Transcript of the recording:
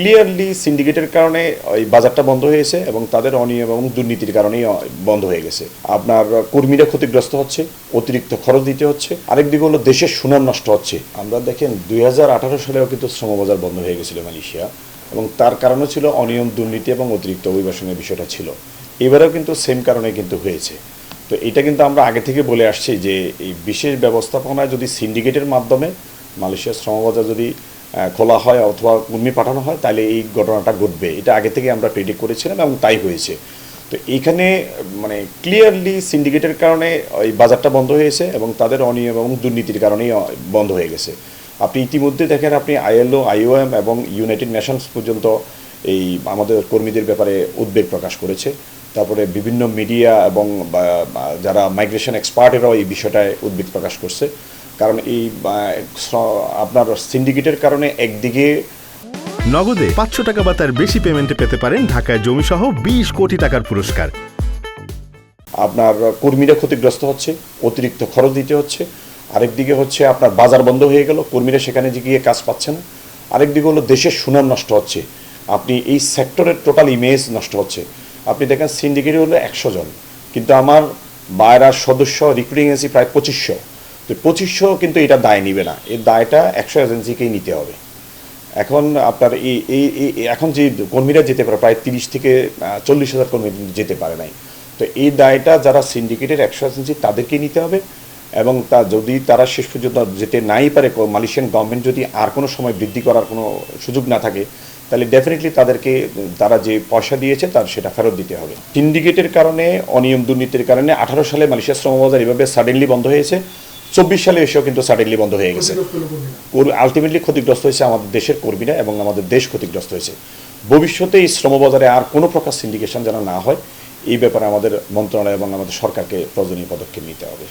Clearly সিন্ডিকেটের কারণে, ওই বাজারটা বন্ধ হয়েছে এবং তাদের অনিয়ম এবং দুর্নীতির কারণেই বন্ধ হয়ে গেছে। আপনার কর্মীরা ক্ষতিগ্রস্ত হচ্ছে, অতিরিক্ত খরচ দিতে হচ্ছে আরেকদিকে হলো দেশের সুনাম নষ্ট হচ্ছে। আমরা দেখেন, দুই হাজার আঠারো সালেও কিন্তু শ্রমবাজার বন্ধ হয়ে গেছিল মালয়েশিয়া এবং তার কারণও ছিল অনিয়ম, দুর্নীতি এবং অতিরিক্ত অভিবাসনের বিষয়টা ছিল। এবারেও কিন্তু সেম কারণে কিন্তু হয়েছে। তো এটা কিন্তু আমরা আগে থেকে বলে আসছি যে, এই বিশেষ ব্যবস্থাপনায় যদি সিন্ডিকেটের মাধ্যমে মালয়েশিয়ার শ্রমবাজার যদি খোলা হয় অথবা কর্মী পাঠানো হয়, তাহলে এই ঘটনাটা ঘটবে। এটা আগে থেকে আমরা প্রেডিক্ট করেছিলাম এবং তাই হয়েছে। তো এইখানে মানে ক্লিয়ারলি সিন্ডিকেটের কারণে ওই বাজারটা বন্ধ হয়েছে এবং তাদের অনিয়ম এবং দুর্নীতির কারণেই বন্ধ হয়ে গেছে। আপনি ইতিমধ্যে দেখেন, আপনি আইএলও, আইওএম এবং ইউনাইটেড নেশনস পর্যন্ত এই আমাদের কর্মীদের ব্যাপারে উদ্বেগ প্রকাশ করেছে। তারপরে বিভিন্ন মিডিয়া এবং যারা মাইগ্রেশন এক্সপার্টেরাও এই বিষয়টায় উদ্বেগ প্রকাশ করছে। কারণ এই আপনার সিন্ডিকেটের কারণে একদিকে নগদে পাঁচশো টাকা বা তার বেশি পেমেন্টে পেতে পারেন ঢাকায় জমিসহ বিশ কোটি টাকার পুরস্কার। আপনার কর্মীরা ক্ষতিগ্রস্ত হচ্ছে অতিরিক্ত খরচ দিতে হচ্ছে। আরেকদিকে হচ্ছে আপনার বাজার বন্ধ হয়ে গেল কর্মীরা সেখানে গিয়ে কাজ পাচ্ছে না। আরেকদিকে হলো দেশের সুনাম নষ্ট হচ্ছে। আপনি এই সেক্টরের টোটাল ইমেজ নষ্ট হচ্ছে। আপনি দেখেন সিন্ডিকেটে হলো একশো জন কিন্তু আমার বাইরার সদস্য রিক্রুটিং এজেন্সি প্রায় পঁচিশশো। তো পঁচিশশো কিন্তু এটা দায় নিবে না। এর দায়টা একশো এজেন্সিকেই নিতে হবে। এখন আপনার এই এই এখন যে কর্মীরা যেতে পারে, প্রায় তিরিশ থেকে চল্লিশ হাজার কর্মী যেতে পারে নাই। তো এই দায়টা যারা সিন্ডিকেটের একশো এজেন্সি তাদেরকেই নিতে হবে এবং তা যদি তারা শেষ পর্যন্ত যেতে নাই পারে মালয়েশিয়ান গভর্নমেন্ট যদি আর কোনো সময় বৃদ্ধি করার কোনো সুযোগ না থাকে, তাহলে ডেফিনেটলি তাদেরকে, তারা যে পয়সা দিয়েছে, তার সেটা ফেরত দিতে হবে। সিন্ডিকেটের কারণে, অনিয়ম দুর্নীতির কারণে আঠারো সালে মালয়েশিয়া শ্রমবাজার এভাবে সাডেনলি বন্ধ হয়েছে। চব্বিশ সালে এসেও কিন্তু সাডেনলি বন্ধ হয়ে গেছে। আলটিমেটলি ক্ষতিগ্রস্ত হয়েছে আমাদের দেশের কর্মীরা এবং আমাদের দেশ ক্ষতিগ্রস্ত হয়েছে। ভবিষ্যতে এই শ্রমবাজারে আর কোনো প্রকার সিন্ডিকেশন যেন না হয় এই ব্যাপারে আমাদের মন্ত্রণালয় এবং আমাদের সরকারকে প্রয়োজনীয় পদক্ষেপ নিতে হবে।